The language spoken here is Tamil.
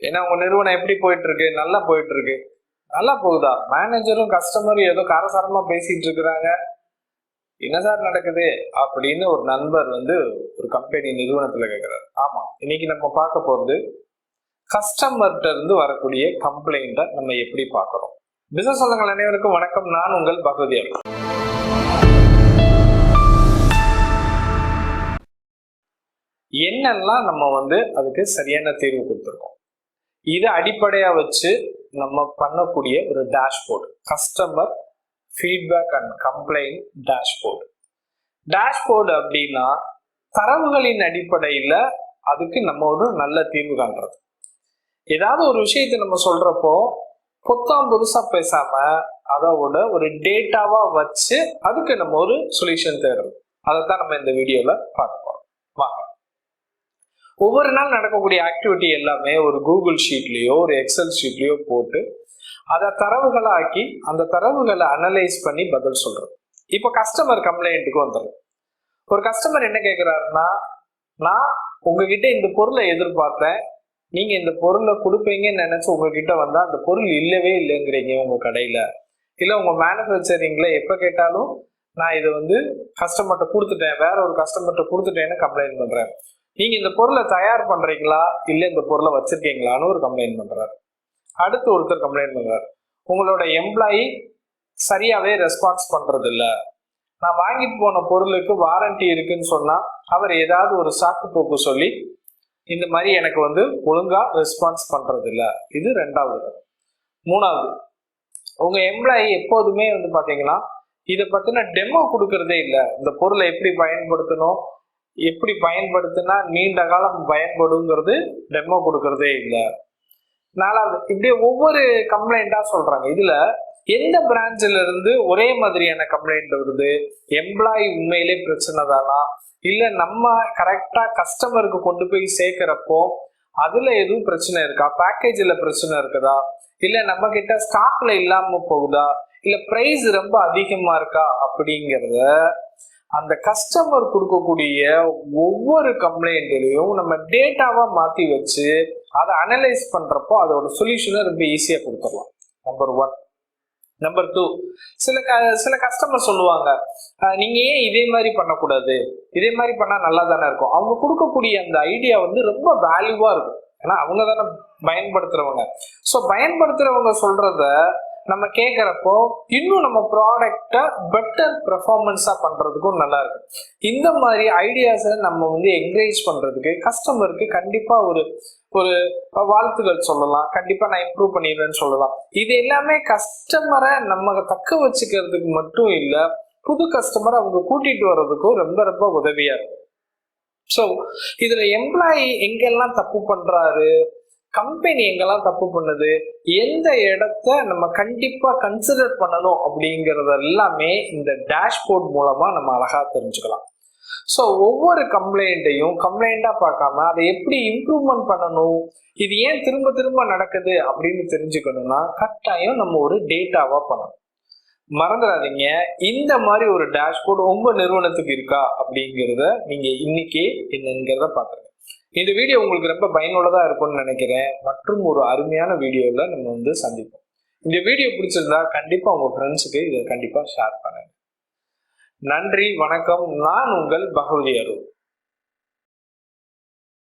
ஏன்னா உங்க நிறுவனம் எப்படி போயிட்டு இருக்கு நல்லா போயிட்டு இருக்கு நல்லா போகுதா? மேனேஜரும் கஸ்டமரும் ஏதோ காரசாரமா பேசிட்டு இருக்கிறாங்க. என்ன சார் நடக்குது? அப்படின்னு ஒரு நண்பர் வந்து ஒரு கம்பெனி நிறுவனத்துல கேட்கிறாரு ஆமா. இன்னைக்கு நம்ம பார்க்க போறது கஸ்டமர்கிட்ட இருந்து வரக்கூடிய கம்ப்ளைண்ட்டை நம்ம எப்படி பார்க்குறோம்? பிசினஸ் சொல்லுங்கள் அனைவருக்கும் வணக்கம். நான் உங்கள் பகவதியார் என்னெல்லாம் நம்ம வந்து அதுக்கு சரியான தீர்வு கொடுத்துருக்கோம்? இதை அடிப்படையாக வச்சு நம்ம பண்ணக்கூடிய ஒரு dashboard customer feedback and complaint dashboard dashboard அப்படின்னா தரவுகளின் அடிப்படையில் அதுக்கு நம்ம ஒரு நல்ல தீர்வு காண்றது. ஏதாவது ஒரு விஷயத்தை நம்ம சொல்றப்போ புத்தம் புதுசாக பேசாம அதோட ஒரு டேட்டாவா வச்சு அதுக்கு நம்ம ஒரு சொல்யூஷன் தேடுறது. அதைத்தான் நம்ம இந்த வீடியோவில் பார்க்க போகிறோம் வாங்க. ஒவ்வொரு நாள் நடக்கக்கூடிய ஆக்டிவிட்டி எல்லாமே ஒரு கூகுள் ஷீட்லேயோ ஒரு எக்ஸல் ஷீட்லேயோ போட்டு அதை தரவுகளாக்கி அந்த தரவுகளை அனலைஸ் பண்ணி பதில் சொல்றது. இப்போ கஸ்டமர் கம்ப்ளைண்ட்டுக்கு வந்துடும் ஒரு கஸ்டமர் என்ன கேட்குறாருன்னா நான் உங்ககிட்ட இந்த பொருளை எதிர்பார்த்தேன். நீங்க இந்த பொருளை கொடுப்பீங்கன்னு நினைச்சு உங்ககிட்ட வந்தா அந்த பொருள் இல்லவே இல்லைங்கிறீங்க உங்க கடையில. இல்ல உங்க மேனுஃபேக்சரிங்ல எப்ப கேட்டாலும் நான் இதை வந்து கஸ்டமர்கிட்ட கொடுத்துட்டேன். வேற ஒரு கஸ்டமர்கிட்ட கொடுத்துட்டேன்னு கம்ப்ளைண்ட் பண்றேன். நீங்க இந்த பொருளை தயார் பண்றீங்களா? இல்ல இந்த பொருளை வச்சிருக்கீங்களான்னு ஒரு கம்ப்ளைண்ட் பண்றாரு. அடுத்து ஒருத்தர் கம்ப்ளைண்ட் பண்றாரு. உங்களோட எம்ப்ளாயி சரியாவே ரெஸ்பான்ஸ் பண்றது இல்ல நான் வாங்கிட்டு போன பொருளுக்கு வாரண்டி இருக்குன்னு சொன்னா அவர் ஏதாவது ஒரு சாக்கு போக்கு சொல்லி இந்த மாதிரி எனக்கு வந்து ஒழுங்கா ரெஸ்பான்ஸ் பண்றது இல்ல இது ரெண்டாவது. மூணாவது உங்க எம்ப்ளாயி எப்போதுமே வந்து பாத்தீங்கன்னா இதை பத்தின டெமோ கொடுக்கறதே இல்லை. இந்த பொருளை எப்படி பயன்படுத்தணும்? எப்படி பயன்படுத்தினா நீண்ட காலம் பயன்படுங்கிறது டெமோ கொடுக்கறதே இல்லை. நாலாவது இப்படியே ஒவ்வொரு கம்ப்ளைண்டா சொல்றாங்க. இதுல எந்த பிரான்ச்ல இருந்து ஒரே மாதிரியான கம்ப்ளைண்ட் வருது? எம்ப்ளாயி உண்மையிலே பிரச்சனை தானா? இல்ல நம்ம கரெக்டா கஸ்டமருக்கு கொண்டு போய் சேர்க்கிறப்போ அதுல எதுவும் பிரச்சனை இருக்கா? பேக்கேஜ்ல பிரச்சனை இருக்குதா? இல்ல நம்ம கிட்ட ஸ்டாக்ல இல்லாம போகுதா? இல்ல பிரைஸ் ரொம்ப அதிகமா இருக்கா? அப்படிங்கிறத அந்த கஸ்டமர் கொடுக்கக்கூடிய ஒவ்வொரு கம்ப்ளைண்ட்லையும் நம்ம டேட்டாவா மாத்தி வச்சு அதை அனலைஸ் பண்றப்போ அதோட சொல்யூஷனை ரொம்ப ஈஸியா கொடுத்துடலாம். நம்பர் ஒன் நம்பர் டூ சில க சில கஸ்டமர் சொல்லுவாங்க நீங்க ஏன் இதே மாதிரி பண்ணக்கூடாது? இதே மாதிரி பண்ணா நல்லா தானே இருக்கும்? அவங்க கொடுக்கக்கூடிய அந்த ஐடியா வந்து ரொம்ப வேல்யூவா இருக்கும். ஏன்னா அவங்க தானே பயன்படுத்துறவங்க. ஸோ பயன்படுத்துறவங்க சொல்றத நம்ம கேட்குறப்போ இன்னும் நம்ம ப்ராடக்டை பெட்டர் பெர்ஃபார்மன்ஸா பண்ணுறதுக்கும் நல்லா இந்த மாதிரி ஐடியாஸை நம்ம வந்து என்கரேஜ் பண்ணுறதுக்கு கஸ்டமருக்கு கண்டிப்பாக ஒரு ஒரு வாழ்த்துகள் சொல்லலாம். கண்டிப்பாக நான் இம்ப்ரூவ் பண்ணிடுறேன்னு சொல்லலாம். இது எல்லாமே கஸ்டமரை நம்ம தக்க வச்சுக்கிறதுக்கு மட்டும் இல்லை புது கஸ்டமரை அவங்க கூட்டிகிட்டு வர்றதுக்கும் ரொம்ப ரொம்ப உதவியாக இருக்கும். ஸோ இதில் எம்ப்ளாயி எங்கெல்லாம் தப்பு பண்ணுறாரு கம்பெனி எங்கெல்லாம் தப்பு பண்ணுது எந்த இடத்த நம்ம கண்டிப்பா கன்சிடர் பண்ணணும் அப்படிங்கறது எல்லாமே இந்த டேஷ்போர்ட் மூலமா நம்ம அழகா தெரிஞ்சுக்கலாம். ஸோ ஒவ்வொரு கம்ப்ளைண்ட்டையும் கம்ப்ளைண்ட்டாக பார்க்காம அதை எப்படி இம்ப்ரூவ்மெண்ட் பண்ணணும் இது ஏன் திரும்ப திரும்ப நடக்குது அப்படின்னு தெரிஞ்சுக்கணும்னா கட்டாயம் நம்ம ஒரு டேட்டாவாக பண்ணணும். மறந்துடாதீங்க இந்த மாதிரி ஒரு டேஷ்போர்டு உங்கள் நிறுவனத்துக்கு இருக்கா அப்படிங்கிறத நீங்கள் இன்னைக்கு என்னங்கிறத பாத்துருங்க இந்த வீடியோ உங்களுக்கு ரொம்ப பயனுள்ளதாக இருக்கும்னு நினைக்கிறேன். மற்றும் ஒரு அருமையான வீடியோவில் நம்ம வந்து சந்திப்போம். இந்த வீடியோ பிடிச்சிருந்தா கண்டிப்பாக உங்கள் ஃப்ரெண்ட்ஸுக்கு இதை கண்டிப்பாக ஷேர் பண்ணுங்க. நன்றி வணக்கம். நான் உங்கள் பகவதி அருள்.